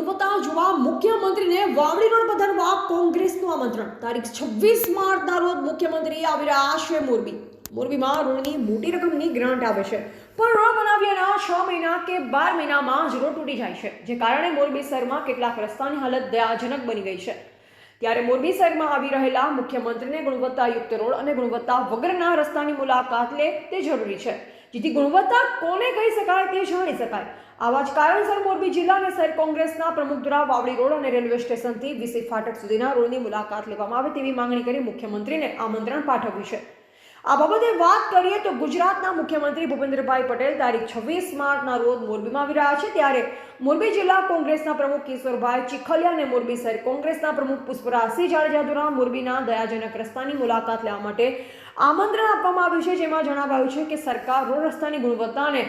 સુરતમાં જોવા મુખ્યમંત્રીને વાવડી રોડ પધારવા કોંગ્રેસનું આમંત્રણ. તારીખ છવ્વીસ માર્ચના રોજ મુખ્યમંત્રી આવી રહ્યા છે મોરબી. મોરબીમાં રોડની મોટી રકમની ગ્રાન્ટ આવે છે. પણ રોડ બનાવ્યાના છ મહિના કે બાર મહિનામાં જ રોડ તૂટી જાય છે, જે કારણે મોરબી શહેરમાં કેટલાક રસ્તાની હાલત દયાજનક બની ગઈ છે. ત્યારે મોરબી શહેરમાં આવી રહેલા મુખ્યમંત્રીને ગુણવત્તાયુક્ત રોડ અને ગુણવત્તા વગરના રસ્તાની મુલાકાત લે તે જરૂરી છે. જેથી ગુણવત્તા કોને કહી શકાય તે જાણી શકાય. આવા જ કારણસર મોરબી જિલ્લા અને શહેર કોંગ્રેસના પ્રમુખ દ્વારા વાવડી રોડ અને રેલવે સ્ટેશનથી વીસી ફાટક સુધીના રોડની મુલાકાત લેવામાં આવે તેવી માંગણી કરી મુખ્યમંત્રીને આમંત્રણ પાઠવ્યું છે. આ બાબતે વાત કરીએ તો ગુજરાતના મુખ્યમંત્રી ભૂપેન્દ્રભાઈ પટેલ તારીખ છવ્વીસ માર્ચના રોજ મોરબીમાં આવી રહ્યા છે. ત્યારે મોરબી જિલ્લા કોંગ્રેસના પ્રમુખ કિશોરભાઈ ચીખલિયા અને મોરબી શહેર કોંગ્રેસના પ્રમુખ પુષ્પરાજસિંહ જાડેજા દ્વારા મોરબીના દયાજનક રસ્તાની મુલાકાત લેવા માટે આમંત્રણ આપવામાં આવ્યું છે. જેમાં જણાવાયું છે કે સરકાર રોડ રસ્તાની ગુણવત્તાને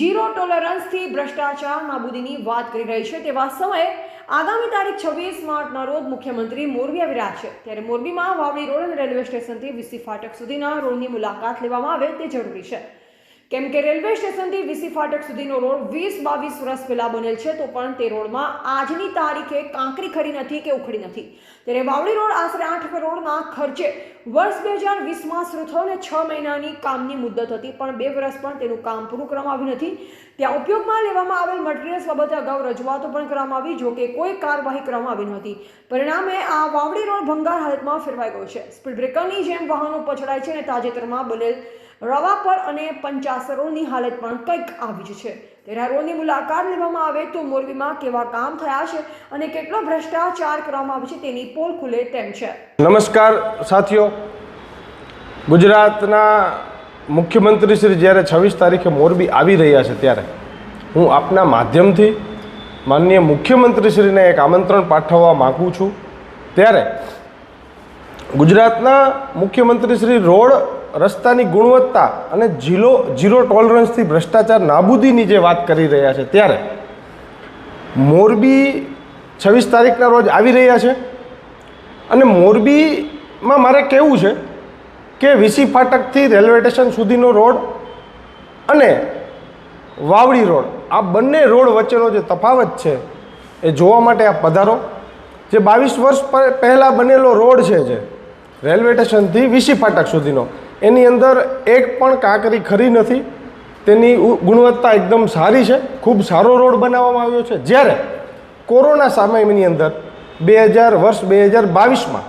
ઝીરો ટોલરન્સથી ભ્રષ્ટાચાર નાબૂદીની વાત કરી રહી છે. તેવા સમયે આગામી તારીખ છવ્વીસ માર્ચના રોજ મુખ્યમંત્રી મોરબી આવી રહ્યા છે. ત્યારે મોરબીમાં વાવડી રોડ અને રેલવે સ્ટેશનથી વીસી ફાટક સુધીના રોડની મુલાકાત લેવામાં આવે તે જરૂરી છે. કેમ કે રેલવે સ્ટેશનથી વીસી ફાટક સુધીનો રોડ વીસ બાવીસ વર્ષ પહેલાં બનેલ છે, તો પણ તે રોડમાં આજની તારીખે કાંકરી ખરી નથી કે ઉખડી નથી. ત્યારે વાવડી રોડ આશરે આઠ કરોડના ખર્ચે વર્ષ બે હજાર વીસમાં શરૂ થયો અને છ મહિનાની કામની મુદત હતી, પણ બે વર્ષ પણ તેનું કામ પૂરું કરવામાં આવ્યું નથી. ત્યાં ઉપયોગમાં લેવામાં આવેલ મટીરિયલ્સ બાબતે અગાઉ રજૂઆતો પણ કરવામાં આવી, જો કે કોઈ કાર્યવાહી કરવામાં આવી નહોતી પરિણામે આ વાવડી રોડ ભંગાર હાલતમાં ફેરવાઈ ગયો છે. સ્પીડ બ્રેકરની જેમ વાહનો પછડાય છે અને તાજેતરમાં બનેલ રવા પર અને પંચાસરોની હાલત પણ કંઈક આવી જ છે. ત્યારે આ રોડની મુલાકાત લેવામાં આવે તો મોરબીમાં કેવા કામ થયા છે અને કેટલો ભ્રષ્ટાચાર કરવામાં આવે છે તેની પોલ ખુલે તેમ છે. નમસ્કાર સાથીઓ. ગુજરાતના મુખ્યમંત્રી શ્રી જ્યારે છવ્વીસ તારીખે મોરબી આવી રહ્યા છે ત્યારે હું આપના માધ્યમથી માનનીય મુખ્યમંત્રીશ્રીને એક આમંત્રણ પાઠવવા માગું છું. ત્યારે ગુજરાતના મુખ્યમંત્રી શ્રી રોડ રસ્તાની ગુણવત્તા અને જીલો જીરો ટોલરન્સથી ભ્રષ્ટાચાર નાબૂદીની જે વાત કરી રહ્યા છે ત્યારે મોરબી છવ્વીસ તારીખના રોજ આવી રહ્યા છે અને મોરબીમાં મારે કહેવું છે કે વીસી ફાટકથી રેલવે સ્ટેશન સુધીનો રોડ અને વાવડી રોડ, આ બંને રોડ વચ્ચેનો જે તફાવત છે એ જોવા માટે આ પધારો. જે બાવીસ વર્ષ પહેલાં બનેલો રોડ છે જે રેલવે સ્ટેશનથી વીસી ફાટક સુધીનો એની અંદર એક પણ કાંકરી ખરી નથી. તેની ગુણવત્તા એકદમ સારી છે. ખૂબ સારો રોડ બનાવવામાં આવ્યો છે. જ્યારે કોરોના સમયની અંદર બે હજાર વર્ષ, બે હજાર બાવીસમાં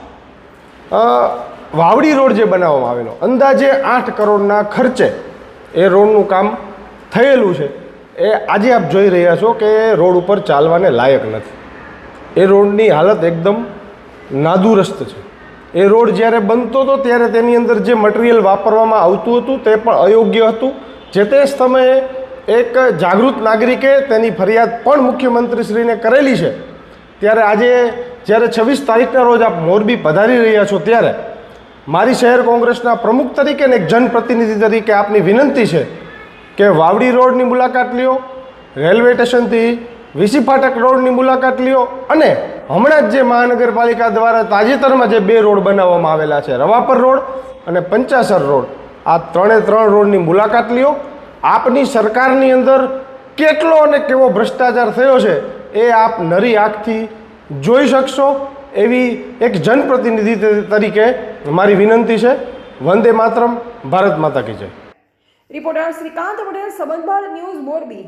વાવડી રોડ જે બનાવવામાં આવેલો, અંદાજે આઠ કરોડના ખર્ચે એ રોડનું કામ થયેલું છે. એ આજે આપ જોઈ રહ્યા છો કે રોડ ઉપર ચાલવાને લાયક નથી. એ રોડની હાલત એકદમ નાદુરસ્ત છે. એ રોડ જ્યારે બનતો હતો, ત્યારે તેની અંદર જે મટીરિયલ વાપરવામાં આવતું હતું, તે પણ અયોગ્ય હતું. જે તે સમયે એક જાગૃત નાગરિકે તેની ફરિયાદ પણ મુખ્યમંત્રીશ્રીને કરેલી છે. ત્યારે આજે, જ્યારે છવ્વીસ તારીખના રોજ આપ મોરબી પધારી રહ્યા છો ત્યારે, મારી શહેર કોંગ્રેસના પ્રમુખ તરીકે અને એક જનપ્રતિનિધિ તરીકે આપની વિનંતી છે કે વાવડી રોડની મુલાકાત લ્યો, રેલવે સ્ટેશનથી વીસી ફાટક રોડની મુલાકાત લ્યો અને હમણાં જ જે મહાનગરપાલિકા દ્વારા તાજેતરમાં જે બે રોડ બનાવવામાં આવેલા છે, રવાપર રોડ અને પંચાસર રોડ, આ ત્રણે ત્રણ રોડની મુલાકાત લ્યો. આપની સરકારની અંદર કેટલો અને કેવો ભ્રષ્ટાચાર થયો છે, એ આપ નરી આંખથી જોઈ શકશો. એવી એક જનપ્રતિનિધિ તરીકે મારી વિનંતી છે. વંદે માતરમ, ભારત માતા કી જય. રિપોર્ટર શ્રીકાંત પટેલ સંબંધ ન્યૂઝ મોરબી.